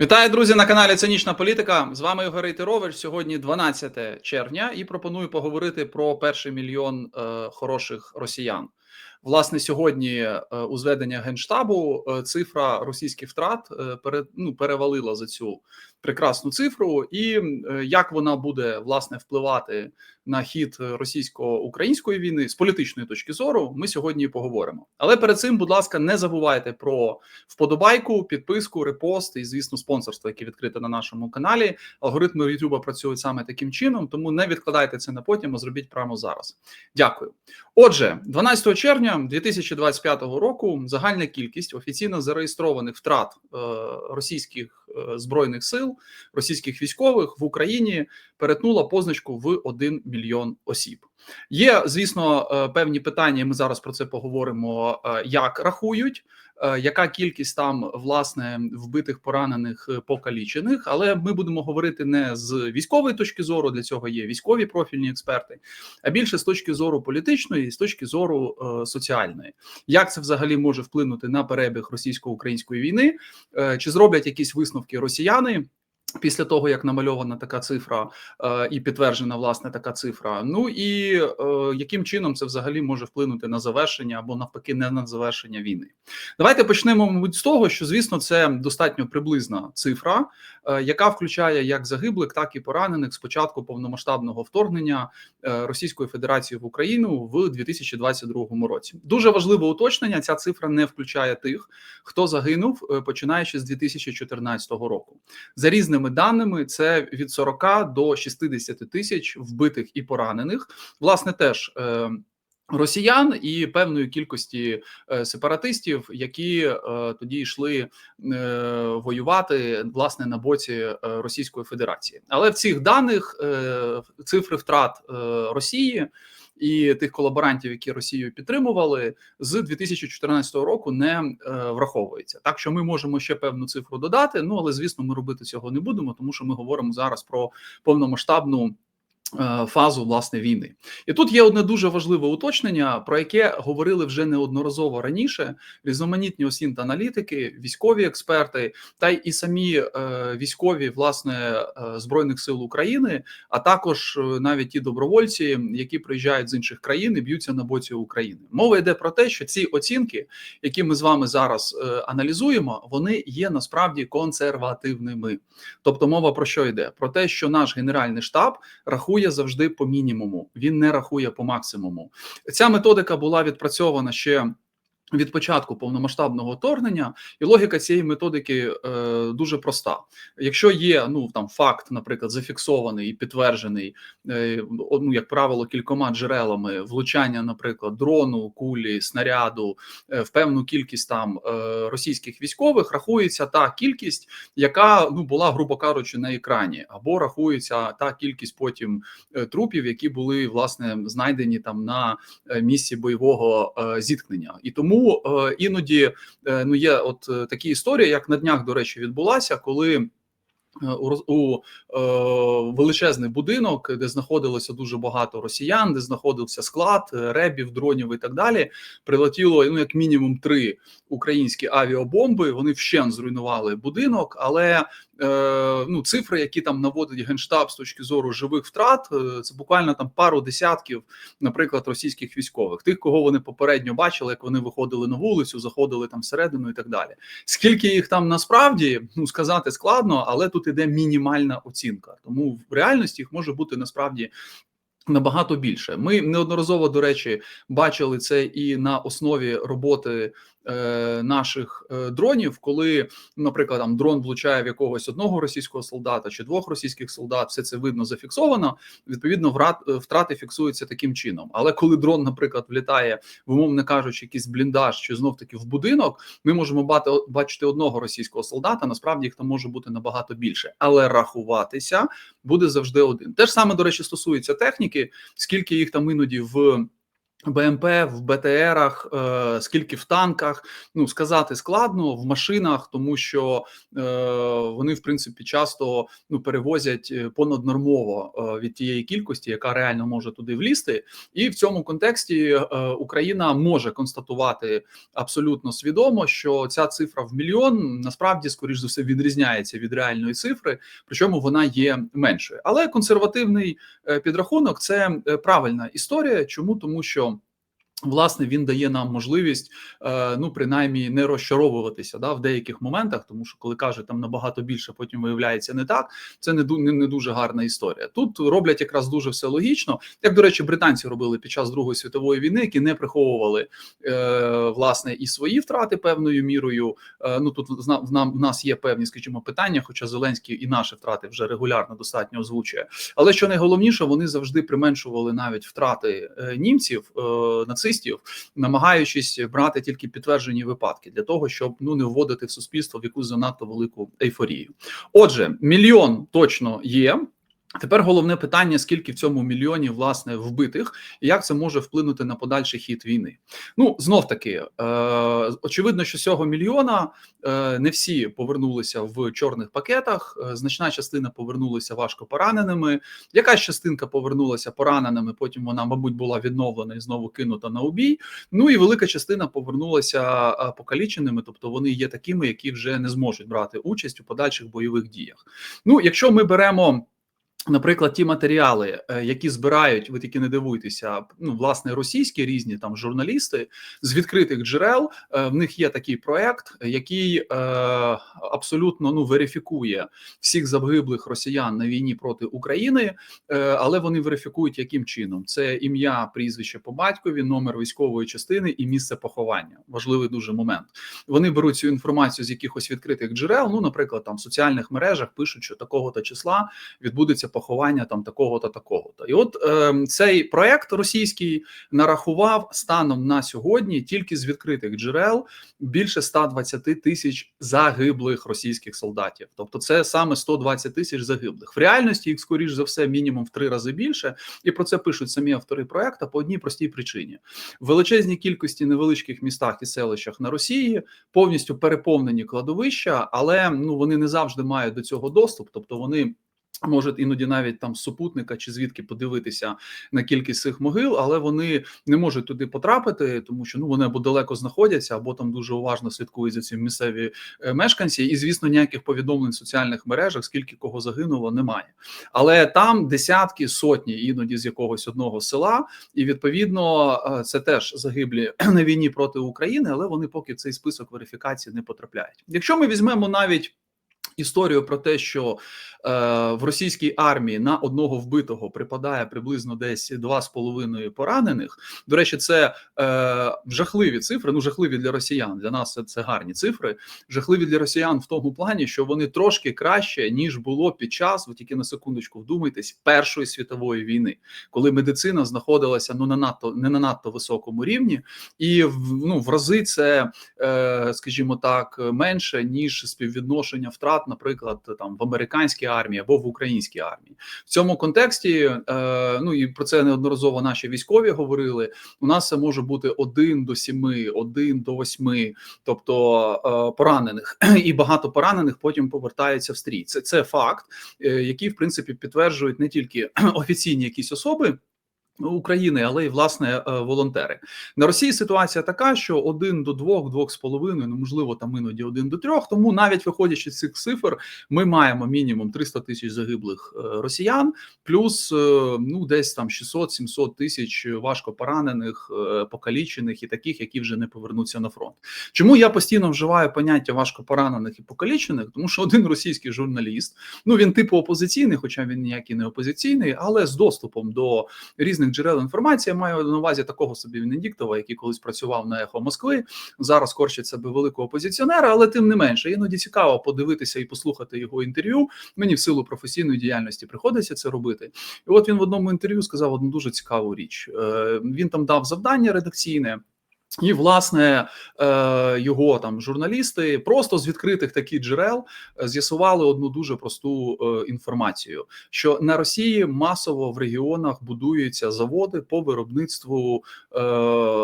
Вітаю, друзі, на каналі Цинічна Політика. З вами Ігор Рейтерович. Сьогодні 12 червня, і пропоную поговорити про перший мільйон е, хороших росіян. Власне, сьогодні е, у зведення генштабу е, цифра російських втрат е, пере, ну, перевалила за цю прекрасну цифру, і е, як вона буде власне впливати на хід російсько-української війни з політичної точки зору, ми сьогодні поговоримо. Але перед цим, будь ласка, не забувайте про вподобайку, підписку, репост і, звісно, спонсорство, яке відкрите на нашому каналі. Алгоритми YouTube працюють саме таким чином, тому не відкладайте це на потім, а зробіть прямо зараз. Дякую. Отже, 12 червня 2025 року загальна кількість офіційно зареєстрованих втрат е, російських збройних сил, російських військових в Україні перетнула позначку в 1 мільйон осіб. Є, звісно, е, певні питання. Ми зараз про це поговоримо. е, Як рахують, е, яка кількість там власне вбитих, поранених, покалічених, але ми будемо говорити не з військової точки зору. Для цього є військові профільні експерти, а більше з точки зору політичної, і з точки зору соціальної. Як це взагалі може вплинути на перебіг російсько-української війни? Чи зроблять якісь висновки росіяни? Після того як намальована така цифра е, і підтверджена власне така цифра, ну і е, яким чином це взагалі може вплинути на завершення або навпаки не на завершення війни? Давайте почнемо, мабуть, з того, що звісно це достатньо приблизна цифра, яка включає як загиблих, так і поранених з початку повномасштабного вторгнення е, Російської Федерації в Україну в 2022 році. Дуже важливе уточнення: ця цифра не включає тих, хто загинув е, починаючи з 2014 року. За різними даними, це від 40 до 60 тисяч вбитих і поранених. Власне, теж. Росіян і певної кількості е, сепаратистів, які е, тоді йшли е, воювати власне на боці Російської Федерації, але в цих даних цифри втрат Росії і тих колаборантів, які Росію підтримували, з 2014 року не е, враховується. Так що ми можемо ще певну цифру додати. Ну але звісно, ми робити цього не будемо, тому що ми говоримо зараз про повномасштабну. Е, Фазу власне війни, і тут є одне дуже важливе уточнення, про яке говорили вже неодноразово раніше. Різноманітні осінт-аналітики, військові експерти, та й і самі е, військові власне е, збройних сил України, а також е, навіть ті добровольці, які приїжджають з інших країн і б'ються на боці України. Мова йде про те, що ці оцінки, які ми з вами зараз аналізуємо, вони є насправді консервативними. Тобто, мова про що йде? Про те, що наш генеральний штаб рахує завжди по мінімуму, він не рахує по максимуму. Ця методика була відпрацьована ще. Від початку повномасштабного вторгнення, і логіка цієї методики е, дуже проста. Якщо є ну там факт, наприклад, зафіксований і підтверджений, е, ну як правило, кількома джерелами влучання, наприклад, дрону, кулі, снаряду е, в певну кількість там е, російських військових, рахується та кількість, яка ну була, грубо кажучи, на екрані, або рахується та кількість потім е, трупів, які були власне знайдені там на е, місці бойового е, зіткнення, і тому е, іноді е, ну є от е, такі історії, як на днях, до речі, відбулася, коли. У, величезний будинок, де знаходилося дуже багато росіян, де знаходився склад ребів, дронів і так далі. Прилетіло ну як мінімум три українські авіабомби. Вони вщен зруйнували будинок, але ну цифри, які там наводить генштаб з точки зору живих втрат, е, це буквально там пару десятків, наприклад, російських військових, тих, кого вони попередньо бачили, як вони виходили на вулицю, заходили там всередину і так далі. Скільки їх там насправді ну сказати складно, але тут іде мінімальна оцінка. Тому в реальності їх може бути насправді. Набагато більше. Ми неодноразово, до речі, бачили це і на основі роботи е, наших е, дронів, коли, наприклад, там дрон влучає в якогось одного російського солдата чи двох російських солдат, все це видно зафіксовано. Відповідно, е, втрати фіксуються таким чином. Але коли дрон, наприклад, влітає в умовно кажучи, якийсь бліндаж чи знов таки в будинок, ми можемо бачити одного російського солдата. Насправді їх там може бути набагато більше, але рахуватися буде завжди один. Те ж саме, до речі, стосується техніки, скільки їх там іноді в БМП в БТРах, е, скільки в танках. Ну сказати складно в машинах, тому що е, вони в принципі часто ну перевозять е, понаднормово е, від тієї кількості, яка реально може туди влізти. І в цьому контексті е, Україна може констатувати абсолютно свідомо, що ця цифра в мільйон насправді скоріш за все відрізняється від реальної цифри, причому вона є меншою. Але консервативний е, підрахунок це е, правильна історія. Чому тому, що Власне, він дає нам можливість, е, ну принаймні, не розчаровуватися да, в деяких моментах, тому що коли каже там набагато більше, потім виявляється не так. Це не не, не дуже гарна історія. Тут роблять якраз дуже все логічно, як до речі, британці робили під час Другої світової війни, які не приховували е, власне і свої втрати певною мірою. Е, ну тут в нам в нас є певні, скажімо, питання, хоча Зеленський і наші втрати вже регулярно достатньо озвучує. Але що найголовніше, вони завжди применшували навіть втрати е, німців е, нацистів, журналістів, намагаючись брати тільки підтверджені випадки для того, щоб ну не вводити в суспільство в якусь занадто велику ейфорію. Отже, мільйон точно є. Тепер головне питання: скільки в цьому мільйоні власне вбитих, і як це може вплинути на подальший хід війни? Ну знов таки е, очевидно, що цього мільйона е, не всі повернулися в чорних пакетах. Е, значна частина повернулася важко пораненими. Якась частинка повернулася пораненими. Потім вона, мабуть, була відновлена і знову кинута на убій. Ну і велика частина повернулася е, покаліченими, тобто вони є такими, які вже не зможуть брати участь у подальших бойових діях. Ну, якщо ми беремо. Наприклад, ті матеріали, е, які збирають, ви таки не дивуйтеся, ну власне російські різні там журналісти з відкритих джерел. Е, в них є такий проект, який е, абсолютно ну верифікує всіх загиблих росіян на війні проти України, е, але вони верифікують яким чином: це ім'я, прізвище по батькові, номер військової частини і місце поховання. Важливий дуже момент. Вони беруть цю інформацію з якихось відкритих джерел. Ну, наприклад, там в соціальних мережах пишуть, що такого то числа відбудеться поховання там такого-то, такого-то. І от е, цей проект російський нарахував станом на сьогодні тільки з відкритих джерел більше 120 тисяч загиблих російських солдатів. Тобто, це саме 120 тисяч загиблих. В реальності їх скоріш за все мінімум в три рази більше, і про це пишуть самі автори проекту по одній простій причині: в величезній кількості невеличких містах і селищах на Росії повністю переповнені кладовища, але ну вони не завжди мають до цього доступ, тобто вони. Можуть іноді навіть там супутника чи звідки подивитися на кількість цих могил, але вони не можуть туди потрапити, тому що ну вони або далеко знаходяться, або там дуже уважно слідкують за цим місцеві е, мешканці. І звісно, ніяких повідомлень в соціальних мережах, скільки кого загинуло, немає. Але там десятки сотні іноді з якогось одного села, і відповідно е, це теж загиблі на війні проти України, але вони поки в цей список верифікації не потрапляють. Якщо ми візьмемо навіть. Історію про те, що е, в російській армії на одного вбитого припадає приблизно десь 2,5 поранених. До речі, це е, жахливі цифри. Ну жахливі для росіян. Для нас це, це гарні цифри. Жахливі для росіян в тому плані, що вони трошки краще ніж було під час, ви тільки на секундочку вдумайтесь, першої світової війни, коли медицина знаходилася ну на надто не на надто високому рівні, і ну в рази це, е, скажімо так, менше ніж співвідношення втрат втрат, наприклад, там в американській армії або в українській армії. В цьому контексті е, ну і про це неодноразово наші військові говорили. У нас це може бути один до сіми, один до восьми, тобто е, поранених, і багато поранених потім повертаються в стрій. Це це факт, е, який в принципі підтверджують не тільки офіційні якісь особи. України, але й власне е, волонтери на Росії. Ситуація така, що один до двох, двох з половиною, ну можливо, там іноді один до трьох. Тому навіть виходячи з цих цифр, ми маємо мінімум 300 тисяч загиблих е, росіян, плюс е, ну десь там 600-700 тисяч важко поранених, покалічених і таких, які вже не повернуться на фронт. Чому я постійно вживаю поняття важко поранених і покалічених? Тому що один російський журналіст, ну він типу опозиційний, хоча він ніякий не опозиційний, але з доступом до різних джерел інформації. Я маю на увазі такого собі Венедіктова, який колись працював на ехо Москви. Зараз корчить себе великого опозиціонера, але тим не менше іноді цікаво подивитися і послухати його інтерв'ю. Мені в силу професійної діяльності приходиться це робити. І от він в одному інтерв'ю сказав одну дуже цікаву річ. Е, він там дав завдання редакційне. І, власне, е, його там журналісти просто з відкритих таких джерел е, з'ясували одну дуже просту е, інформацію: що на Росії масово в регіонах будуються заводи по виробництву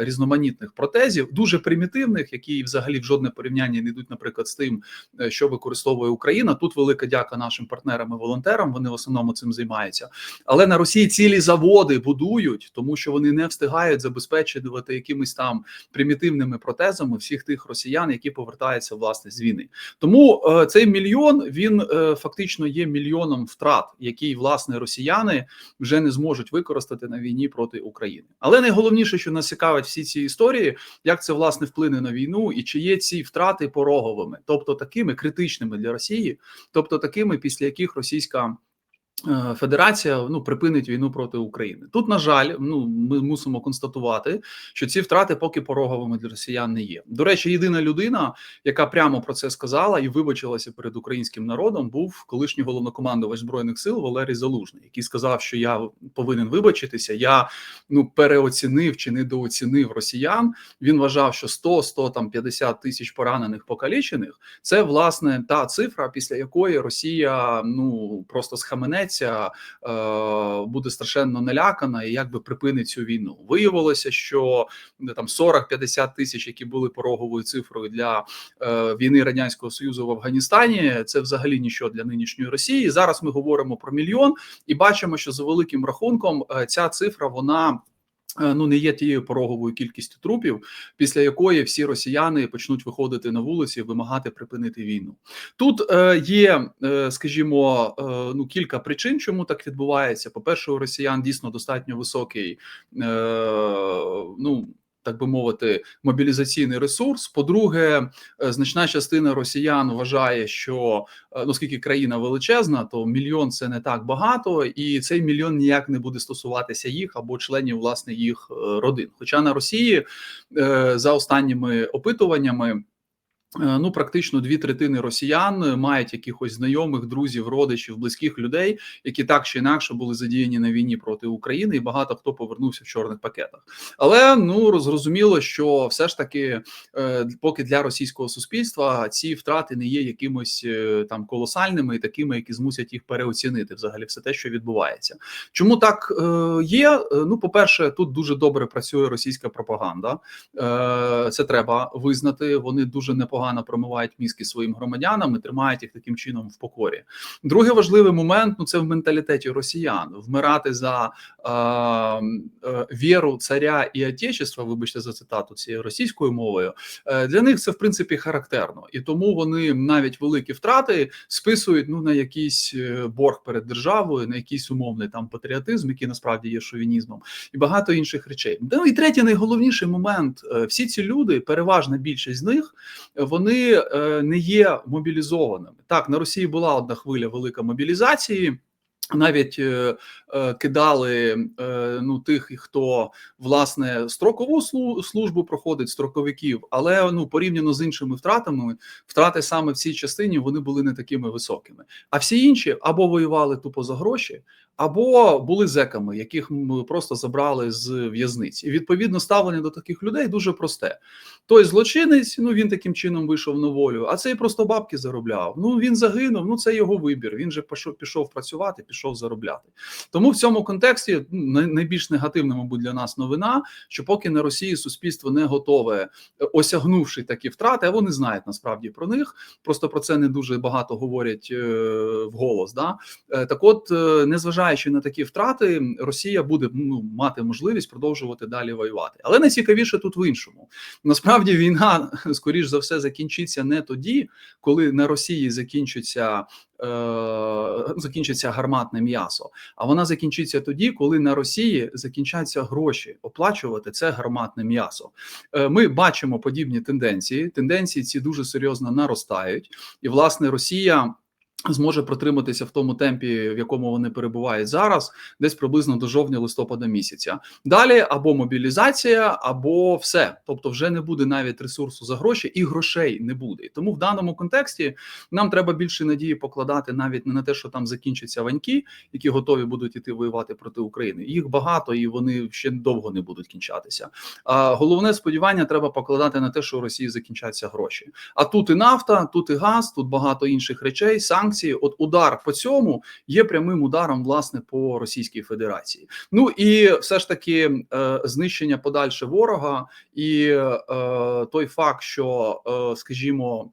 різноманітних протезів, дуже примітивних, які взагалі в жодне порівняння не йдуть, наприклад, з тим, що використовує Україна. Тут велика дяка нашим партнерам і волонтерам. Вони в основному цим займаються. Але на Росії цілі заводи будують, тому що вони не встигають забезпечувати якимись там примітивними протезами всіх тих росіян, які повертаються власне з війни. Тому е, цей мільйон він е, фактично є мільйоном втрат, які власне росіяни вже не зможуть використати на війні проти України. Але найголовніше, що нас цікавить всі ці історії, як це власне вплине на війну, і чи є ці втрати пороговими, тобто такими критичними для Росії, тобто такими, після яких російська. Е, Федерація ну припинить війну проти України. Тут на жаль, ну ми мусимо констатувати, що ці втрати поки пороговими для росіян не є. До речі, єдина людина, яка прямо про це сказала і вибачилася перед українським народом, був колишній головнокомандувач збройних сил Валерій Залужний, який сказав, що я повинен вибачитися. Я ну переоцінив чи недооцінив росіян. Він вважав, що 100-100 там 50 тисяч поранених покалічених це власне та цифра, після якої Росія ну просто схаменеться звернеться, е, буде страшенно налякана і якби припинить цю війну. Виявилося, що там 40-50 тисяч, які були пороговою цифрою для е, війни радянського союзу в Афганістані, це взагалі нічого для нинішньої Росії. Зараз ми говоримо про мільйон і бачимо, що за великим рахунком е, ця цифра вона. Е, ну не є тією пороговою кількістю трупів, після якої всі росіяни почнуть виходити на вулиці, вимагати припинити війну. Тут е, є, е, скажімо, ну кілька причин, чому так відбувається. По перше, у росіян дійсно достатньо високий ну так би мовити, мобілізаційний ресурс. По-друге, е, значна частина росіян вважає, що е, оскільки країна величезна, то мільйон це не так багато, і цей мільйон ніяк не буде стосуватися їх або членів власне їх е, родин. Хоча на Росії за останніми опитуваннями. Е, ну, практично дві третини росіян мають якихось знайомих, друзів, родичів, близьких людей, які так чи інакше були задіяні на війні проти України, і багато хто повернувся в чорних пакетах. Але ну зрозуміло, що все ж таки, е, поки для російського суспільства ці втрати не є якимось е, там колосальними і такими, які змусять їх переоцінити взагалі все те, що відбувається. Чому так є? Ну, по перше, тут дуже добре працює російська пропаганда, це треба визнати. Вони дуже непогано непогано промивають мізки своїм громадянам і тримають їх таким чином в покорі. Другий важливий момент ну це в менталітеті росіян вмирати за е, е, віру царя і отечества, вибачте за цитату цією російською мовою. Е, для них це в принципі характерно, і тому вони навіть великі втрати списують ну на якийсь е, борг перед державою, на якийсь умовний там патріотизм, який насправді є шовінізмом, і багато інших речей. Ну і третій найголовніший момент: е, всі ці люди, переважна більшість з них вони е, не є мобілізованими. Так на Росії була одна хвиля велика мобілізації. Навіть е, е, кидали ну тих, хто власне строкову службу проходить строковиків, але ну порівняно з іншими втратами, втрати саме в цій частині вони були не такими високими. А всі інші або воювали тупо за гроші, або були зеками, яких просто забрали з в'язниць. І відповідно ставлення до таких людей дуже просте. Той злочинець, ну він таким чином вийшов на волю, а цей просто бабки заробляв. Ну він загинув. Ну це його вибір. Він же пішов, пішов працювати, пішов заробляти. Тому в цьому контексті ну, найбільш негативна, мабуть, для нас новина, що поки на Росії суспільство не готове, е, осягнувши такі втрати, а вони знають насправді про них. Просто про це не дуже багато говорять е, вголос. Да? Е, так, от незважаючи незважаючи на такі втрати, Росія буде ну мати можливість продовжувати далі воювати. Але найцікавіше тут в іншому. Насправді війна скоріш за все закінчиться не тоді, коли на Росії закінчиться. Е, закінчиться гарматне м'ясо, а вона закінчиться тоді, коли на Росії закінчаться гроші оплачувати це гарматне м'ясо. Е, ми бачимо подібні тенденції. Тенденції ці дуже серйозно наростають, і власне Росія Зможе протриматися в тому темпі, в якому вони перебувають зараз, десь приблизно до жовтня-листопада місяця. Далі або мобілізація, або все. Тобто, вже не буде навіть ресурсу за гроші, і грошей не буде. Тому в даному контексті нам треба більше надії покладати навіть не на те, що там закінчаться ваньки, які готові будуть іти воювати проти України. Їх багато і вони ще довго не будуть кінчатися. А головне сподівання треба покладати на те, що у Росії закінчаться гроші. А тут і нафта, тут і газ, тут багато інших речей. Санкції. От удар по цьому є прямим ударом власне по Російській Федерації. Ну і все ж таки е, знищення подальше ворога, і е, той факт, що, е, скажімо.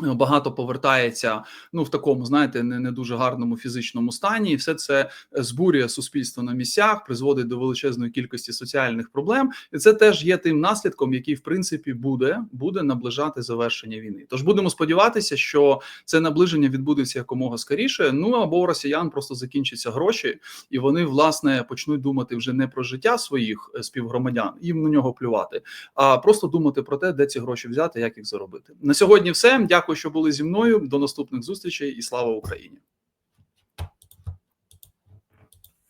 Багато повертається ну в такому, знаєте, не не дуже гарному фізичному стані, і все це збурює суспільство на місцях, призводить до величезної кількості соціальних проблем, і це теж є тим наслідком, який в принципі буде буде наближати завершення війни. Тож будемо сподіватися, що це наближення відбудеться якомога скоріше. Ну або у росіян просто закінчаться гроші, і вони власне почнуть думати вже не про життя своїх співгромадян, їм на нього плювати, а просто думати про те, де ці гроші взяти, як їх заробити. На сьогодні, все. Дякую, що були зі мною. До наступних зустрічей і слава Україні.